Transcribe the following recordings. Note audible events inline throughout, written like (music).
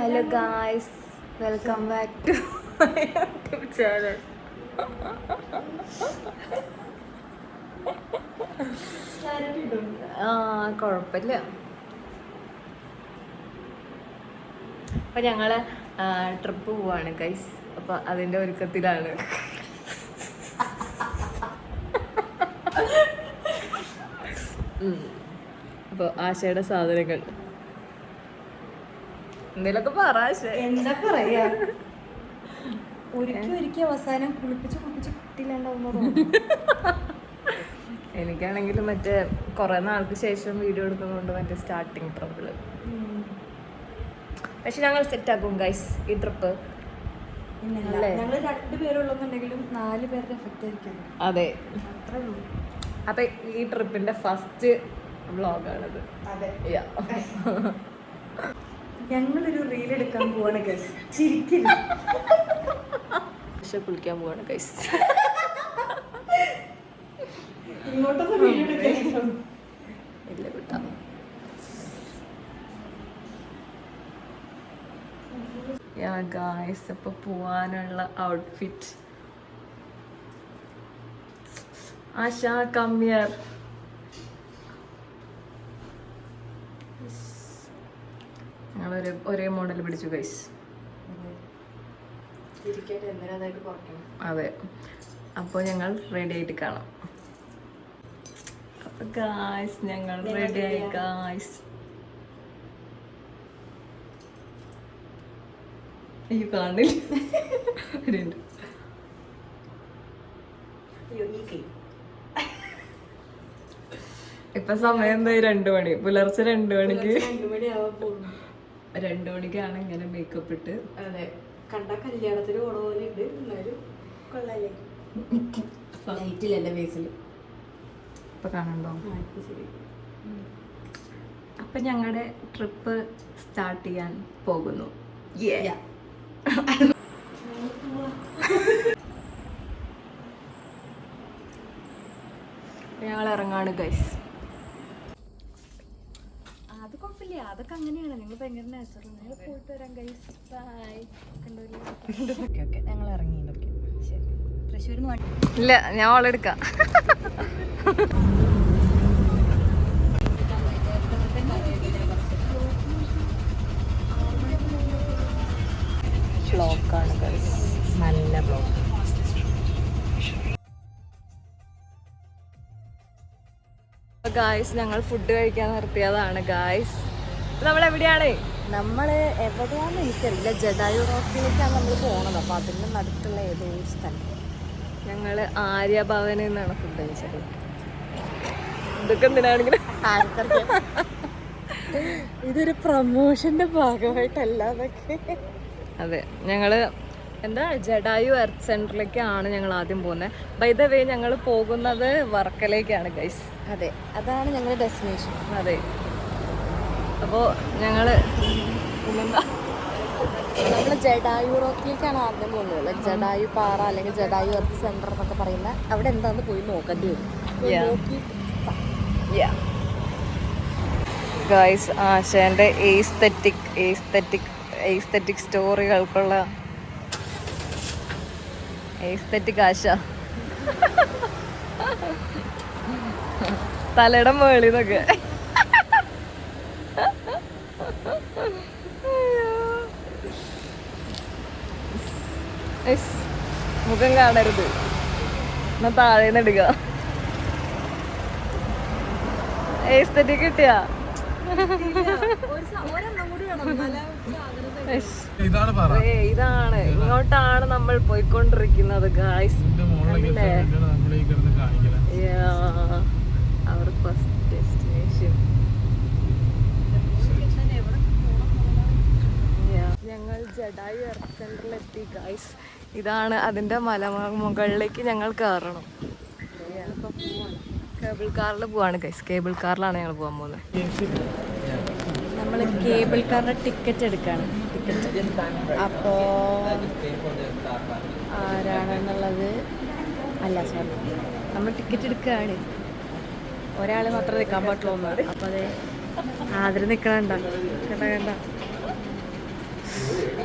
Hello guys welcome back to YouTube channel ആ കുഴപ്പമില്ല അപ്പൊ ഞങ്ങൾ ട്രിപ്പ് പോവാണ് ഗൈസ് അപ്പൊ അതിന്റെ ഒരുക്കത്തിലാണ്. അപ്പോൾ ആശയുടെ സാധനങ്ങൾ. എന്തേലൊക്കെ പറ എന്താ പറയാ? ഒരുക്കി ഒരുക്കി അവസാനം കുളിപ്പിച്ച് കുളിപ്പിച്ച് കുട്ടിയില്ലാണ്ടാവുന്നതോ എനിക്കാണെങ്കിൽ മറ്റേ കുറെ നാൾക്ക് ശേഷം വീഡിയോ എടുക്കുന്നതുകൊണ്ട് മറ്റേ സ്റ്റാർട്ടിങ് ട്രബിൾ പക്ഷെ ഞങ്ങൾ സെറ്റ് ആക്കും ഗൈസ് ഈ ട്രിപ്പ്? ഞങ്ങൾ രണ്ടുപേരുള്ളെന്നുണ്ടെങ്കിലും നാല് പേരുടെ എഫക്റ്റ് ആയിരിക്കും. അതെ. അപ്പൊ ഈ ട്രിപ്പിന്റെ ഫസ്റ്റ് വ്ളോഗാണത് അതെ. (laughs) ഞങ്ങളൊരു റീൽ എടുക്കാൻ പോവാണ് ഗൈസ് ചിരിക്കില്ല പക്ഷെ കുളിക്കാൻ പോവാണ് ഗൈസ് ഇങ്ങോട്ടൊന്നും വീഡിയോ എടുക്കാൻ ഇല്ല യാ ഗായ്സ് പോവാനുള്ള ഔട്ട്ഫിറ്റ് ആശ കമ്മിയർ ഞങ്ങളൊരു ഒരേ മോഡൽ പിടിച്ചു ഗൈസ് അതെ. അപ്പോൾ ഞങ്ങൾ റെഡി ആയിട്ട് കാണാം. അപ്പൊ ഗായ്സ് ഞങ്ങൾ റെഡി ആയി ഗായ്സ് കാണില്ല ഒരു ഇപ്പൊ സമയം എന്തായി? രണ്ടു മണി. പുലർച്ചെ രണ്ടു മണിക്ക്. രണ്ടു മണിയാവാൻ പോകുന്നു. രണ്ടു മണിക്കാണ് ഇങ്ങനെ മേക്കപ്പ് ഇട്ട്. അതെ. കണ്ട കല്യാണത്തിന് പോണ പോലെ ഉണ്ട് എന്നാലും ലൈറ്റില്ല എന്റെ ഫേസിൽ ഇപ്പൊ കാണണ്ടോ ശരി. അപ്പൊ ഞങ്ങളുടെ ട്രിപ്പ് സ്റ്റാർട്ട് ചെയ്യാൻ പോകുന്നു. ഞങ്ങൾ ഇറങ്ങാണ് ഗൈസ് അത് കുഴപ്പമില്ല അതൊക്കെ അങ്ങനെയാണ്. നിങ്ങൾ ഭയങ്കര നാച്ചുറൽ ഞങ്ങൾ പോയിട്ട് വരാം ഗൈസ് ബൈ ഓക്കെ ഓക്കെ. ഞങ്ങൾ ഇറങ്ങിയിട്ടൊക്കെ ശരി. തൃശ്ശൂരിൽ നിന്ന് ഇല്ല ഞാൻ ഓളെടുക്കാം ബ്ലോക്കാണ് ഗൈസ് നല്ല ബ്ലോക്ക്. ഗായ്സ് ഞങ്ങൾ ഫുഡ് കഴിക്കാൻ നിർത്തിയതാണ് ഗായ്സ് നമ്മൾ എവിടെയാണ് നമ്മൾ എവിടെയാണെന്ന് എനിക്കറിയില്ല. ജഡായു റോക്കിലേക്കാണ് നമ്മൾ പോണത്. അപ്പോൾ അതിന്റെ നടുക്കുള്ള ഏതോ ഒരു സ്ഥലം. ഞങ്ങൾ ആര്യഭവനിൽ നിന്നാണ് ഫുഡ് കഴിച്ചത്. ഇതൊക്കെ എന്തിനാണെങ്കിലും ഇതൊരു പ്രൊമോഷന്റെ ഭാഗമായിട്ടല്ല അതൊക്കെ അതെ ഞങ്ങൾ എന്താ ജഡായു എർത്ത് സെന്ററിലേക്കാണ് ഞങ്ങൾ ആദ്യം പോകുന്നത് ബൈ ദ വേ ഞങ്ങൾ പോകുന്നത് വർക്കലേക്കാണ് ഗൈസ് അതെ അതാണ് ഞങ്ങളുടെ ഡെസ്റ്റിനേഷൻ അതെ. അപ്പോൾ ഞങ്ങൾ നമ്മൾ ജഡായു റോക്കിലേക്കാണ് ആദ്യം പോകുന്നത്. ജഡായു പാറ അല്ലെങ്കിൽ ജഡായു എർത്ത് സെന്റർ എന്നൊക്കെ പറയുന്ന അവിടെ എന്താന്ന് പോയി നോക്കേണ്ടി വരും. ഗായ്സ് ആശാന്റെ എയ്സ്തെറ്റിക് എയ്സ്തെറ്റിക് എയ്സ്തെറ്റിക് സ്റ്റോറികൾക്കുള്ള എയ്സ്തെറ്റിക് ആശ. തലയുടെ മേളിന്നൊക്കെ. മുഖം കാണരുത്. എന്നാ താഴേന്ന് എടുക്ക എസ്തറ്റിക് കിട്ടിയാ. ഇതാണ് പറ. ഏ, ഇതാണ്. ഇങ്ങോട്ടാണ് നമ്മൾ പോയിക്കൊണ്ടിരിക്കുന്നത് ഗായ്സ് അവർ ഫസ്റ്റ് ഡെസ്റ്റിനേഷൻ ഞങ്ങൾ ജഡായു എർത്ത് സെന്ററിൽ എത്തി ഗൈസ് ഇതാണ് അതിന്റെ മല മുകളിലേക്ക് ഞങ്ങൾ കയറണം കേബിൾ കാറിൽ പോവാണ് ഗൈസ് കേബിൾ കാറിലാണ് ഞങ്ങൾ പോകാൻ പോകുന്നത്. നമ്മൾ കേബിൾ കാറിന്റെ ടിക്കറ്റ് എടുക്കാണ്. ടിക്കറ്റ് അപ്പോ ആരാണെന്നുള്ളത്? അല്ല സോറി നമ്മൾ ടിക്കറ്റ് എടുക്കുകയാണ് ഒരാൾ മാത്രമേ നിൽക്കാൻ പാട്ടുള്ളൂ അപ്പോൾ അതെ ആദരം നിൽക്കണണ്ട കണ്ട കണ്ട?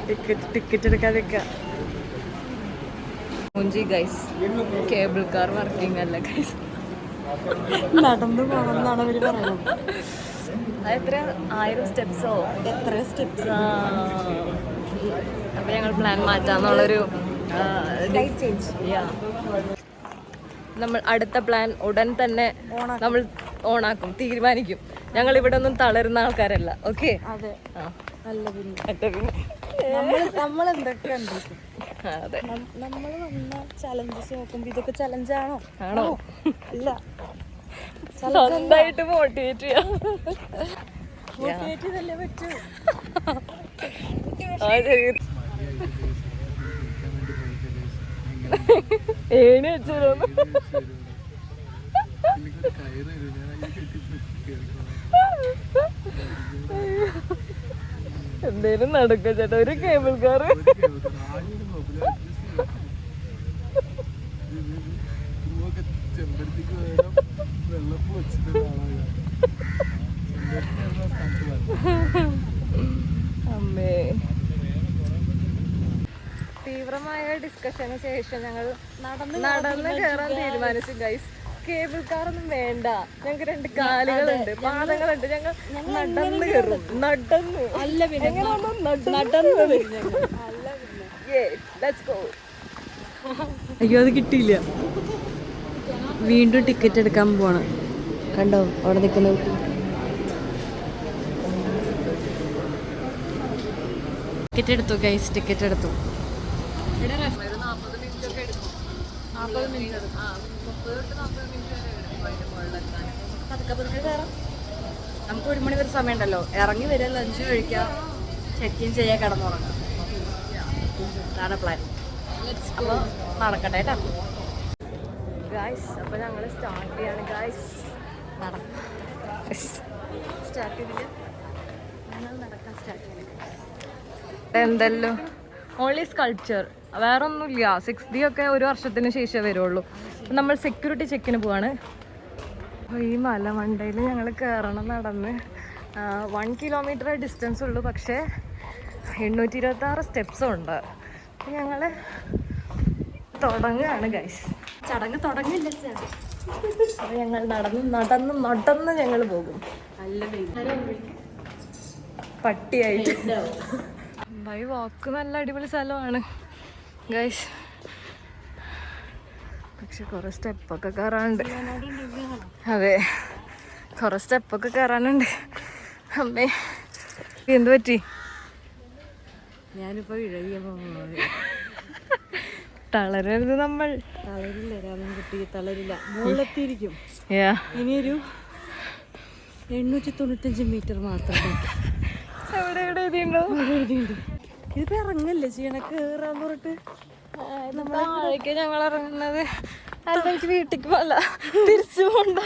ടിക്കറ്റ് ടിക്കറ്റ് മുഞ്ചി ഗൈസ് കേബിൾ കാർ വർക്കിംഗ് അല്ല ഗൈസ് നടന്നു പോകണമെന്നാണ് അവർ പറയുന്നത്. എത്ര? ആയിരം സ്റ്റെപ്സോ എത്ര സ്റ്റെപ്സ് അപ്പൊ ഞങ്ങൾ പ്ലാൻ മാറ്റാന്നുള്ളൊരു. നമ്മൾ അടുത്ത പ്ലാൻ ഉടൻ തന്നെ നമ്മൾ ഓണാക്കും തീരുമാനിക്കും. ഞങ്ങൾ ഇവിടെ ഒന്നും തളരുന്ന ആൾക്കാരല്ല. ഓക്കെ അതെ. നല്ല പിന്നെ നമ്മൾ നമ്മൾ എന്തൊക്കെ അതെ. നമ്മൾ വന്ന ചലഞ്ചസ് നോക്കുമ്പോ ഇതൊക്കെ ചലഞ്ച് ആണോ? അല്ല. സ്വന്തമായിട്ട് മോട്ടിവേറ്റ് ചെയ്യാം. മോട്ടിവേറ്റ് ചെയ്തല്ലേ പറ്റൂ? ആ, ശരി. ഏണി വെച്ചോന്ന് എന്തേലും നടക്ക ചേട്ടാ ഒരു കേബിൾ കാർ അമ്മേ. തീവ്രമായ ഡിസ്കഷന് ശേഷം ഞങ്ങൾ നടന്ന് നടന്ന് കയറാൻ തീരുമാനിച്ചു ഗൈസ് കേബിൾ കാർ ഒന്നും വേണ്ട. ഞങ്ങൾക്ക് രണ്ട് കാലുകളുണ്ട് പാദങ്ങളുണ്ട്. ഞങ്ങൾ നടന്ന് കയറും. നടന്ന്. അല്ല പിന്നെ നടന്ന്. അയ്യോ അത് കിട്ടിയില്ല. വീണ്ടും ടിക്കറ്റ് എടുക്കാൻ പോണം കണ്ടോ അവിടെ നിൽക്കുന്ന കുട്ടി. ടിക്കറ്റ് എടുത്തു ഗൈസ് ടിക്കറ്റ് എടുത്തു. നാൽപ്പത് മിനിറ്റ് ഒക്കെ എടുക്കും. നാപ്പത് മിനിറ്റ് ആ പതുക്കെ പതുക്കെ കയറാം നമുക്ക് ഒരു മണി വരെ സമയമുണ്ടല്ലോ. ഇറങ്ങി വരിക ലഞ്ച് കഴിക്കാം ചെക്ക് ഇൻ ചെയ്യാൻ കിടന്നുറങ്ങാം അതാണ് പ്ലാൻ അപ്പോൾ നടക്കട്ടെ കേട്ടോ. ഗായ്സ് അപ്പോൾ ഞങ്ങൾ സ്റ്റാർട്ട് ചെയ്യാണ് ഗായ്സ് നടക്കാം. സ്റ്റാർട്ട് ചെയ്തില്ല. ഞങ്ങൾ നടക്കാൻ സ്റ്റാർട്ട് ചെയ്യണം എന്തല്ലോ? ഓൺലി സ്കൾപ്ചർ വേറൊന്നുമില്ല. സിക്സ് ഡി ഒക്കെ ഒരു വർഷത്തിന് ശേഷമേ വരുള്ളൂ. നമ്മൾ സെക്യൂരിറ്റി ചെക്കിന് പോവാണ്. അപ്പോൾ ഈ മലമണ്ടയിൽ ഞങ്ങൾ കയറണം നടന്ന്. വൺ കിലോമീറ്റർ ഡിസ്റ്റൻസ് ഉള്ളൂ പക്ഷേ എണ്ണൂറ്റി ഇരുപത്താറ് സ്റ്റെപ്സും ഉണ്ട് ഞങ്ങൾ തുടങ്ങുകയാണ് ഗൈസ് ചടങ്ങ് തുടങ്ങില്ല അപ്പോൾ ഞങ്ങൾ നടന്ന് നടന്ന് നടന്ന് ഞങ്ങൾ പോകും. പട്ടിയായിട്ട്. ബൈ (laughs) വാക്ക് നല്ല അടിപൊളി സ്ഥലമാണ്. ഗൈസ് പക്ഷെ കുറെ സ്റ്റെപ്പൊക്കെ കയറാനുണ്ട് അതെ കുറെ സ്റ്റെപ്പൊക്കെ കയറാനുണ്ട് അമ്മേ എന്ത് പറ്റി? ഞാനിപ്പോ തളരരുത് നമ്മൾ. തളരില്ല രാമൻ കുട്ടി തളരില്ല. മുകളിലെത്തിയിരിക്കും. ഇനിയൊരു എണ്ണൂറ്റി തൊണ്ണൂറ്റഞ്ച് മീറ്റർ മാത്രം. എവിടെ എഴുതിയുണ്ടോ ഇതിപ്പോ ഇറങ്ങല്ലേ ചെയ്യണ? കേറാൻ പറഞ്ഞിട്ട് താഴേക്ക് ഞങ്ങൾ ഇറങ്ങുന്നത് അല്ല എനിക്ക് വീട്ടിലേക്ക് പോല തിരിച്ചു പോണ്ട.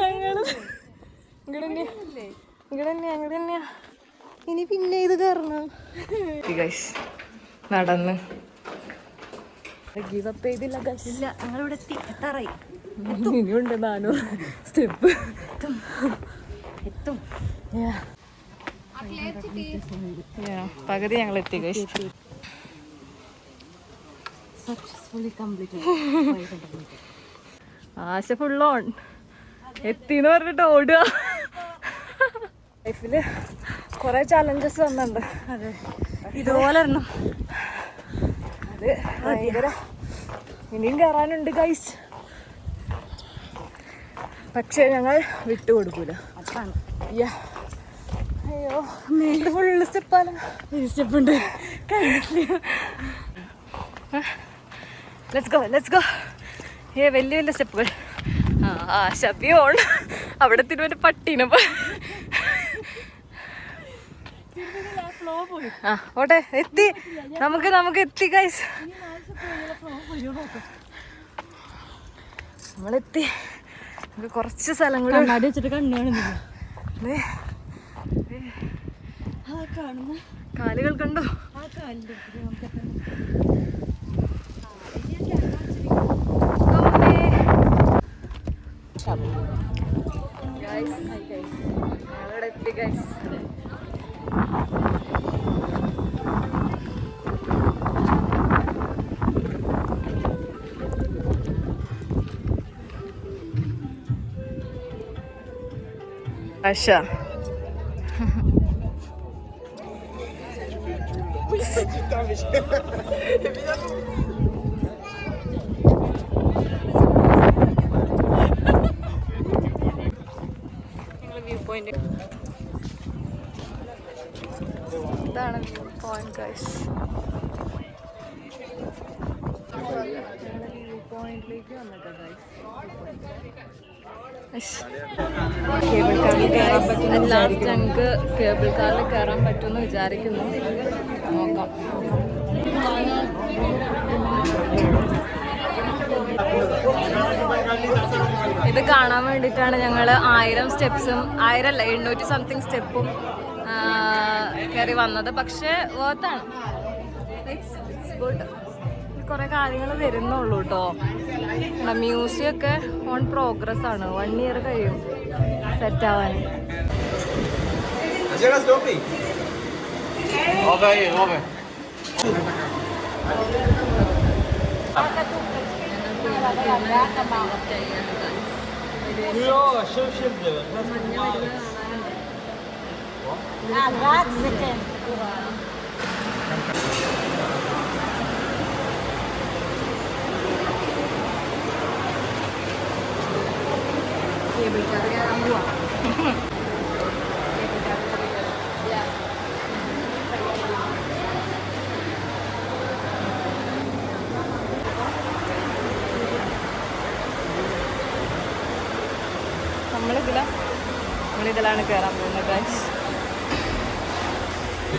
ഞങ്ങൾ ഇവിടെ ഇവിടെ തന്നെയാ ഇവിടെ തന്നെയാ. ഇനി പിന്നെ ഇത് കയറണം നടന്ന്. ഗീവ് അപ്പ് ചെയ്തില്ല. ഇല്ല ഞങ്ങളിവിടെ എത്തി എത്താറായി. ഇനിയുണ്ട് നാനൂറ്. സ്റ്റെപ്പ് എത്തും. പകുതി ഞങ്ങൾ എത്തി കഴിച്ചു (laughs) ആശ ഫുൾ ഓൺ എത്തിന്ന് പറഞ്ഞിട്ട് ഓടുക. ലൈഫിൽ കൊറേ ചലഞ്ചസ് വന്നിട്ടുണ്ട്. അതെ. ഇതുപോലെ എണ്ണം അത് ഭയങ്കര ഇനിയും കയറാനുണ്ട് ഗൈസ് പക്ഷേ ഞങ്ങൾ വിട്ടുകൊടുക്കൂല അതാണ്. യാ അയ്യോ ഫുള്ള് സ്റ്റെപ്പാണ് സ്റ്റെപ്പ് ഉണ്ട്. (laughs) ലെറ്റ്സ് ഗോ ലെറ്റ്സ് ഗോ ഏ വലിയ വലിയ സ്റ്റെപ്പുകൾ ആ ശബി ഓൺ. അവിടെ തിരുവന്റെ പട്ടീനെ പോ ആ ഓട്ടെ എത്തി. നമുക്ക് നമുക്ക് എത്തി ഗൈസ് നമ്മളെത്തി. നമുക്ക് കുറച്ച് സ്ഥലങ്ങൾ കണ്ണാടി വെച്ചിട്ട് കാലുകൾ കണ്ടോ? ആ കാലിന്റെ നമുക്ക് shop. Guys, hi guys. Acha. (laughs) Evidentemente. (laughs) Point ഇതാണ് വ്യൂ പോയിന്റ് ഗൈസ് വ്യൂ പോയിന്റിലേക്ക് വന്നേക്കാം കേബിൾ കാറിൽ കയറാൻ പറ്റുന്ന ലാസ്റ്റ് ഞങ്ങൾക്ക് കേബിൾ കാറിൽ കയറാൻ പറ്റുമെന്ന് വിചാരിക്കുന്നു. നോക്കാം. ഇത് കാണാൻ വേണ്ടിയിട്ടാണ് ഞങ്ങൾ ആയിരം സ്റ്റെപ്സും ആയിരം അല്ല എണ്ണൂറ്റി സംതിങ് സ്റ്റെപ്പും കയറി വന്നത്. പക്ഷേ വേർത്താണ് ഗുഡ് കുറെ കാര്യങ്ങൾ വരുന്നുള്ളൂ കേട്ടോ മ്യൂസിയം ഒക്കെ ഓൺ പ്രോഗ്രസ് ആണ്. വൺ ഇയർ കഴിയും സെറ്റ് ആവാൻ. കേബിൾ കാർ കയറാൻ പോവാം നമ്മളിതില ね。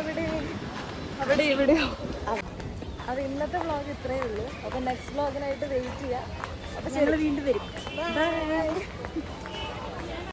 എവിടെ? അവിടെ എവിടെയോ അത് ഇന്നത്തെ വ്ളോഗ് ഇത്രയേ ഉള്ളൂ. അപ്പൊ നെക്സ്റ്റ് വ്ളോഗിനായിട്ട് വെയിറ്റ് ചെയ്യാം. അപ്പൊ ചെറിയ വീണ്ടും വരും.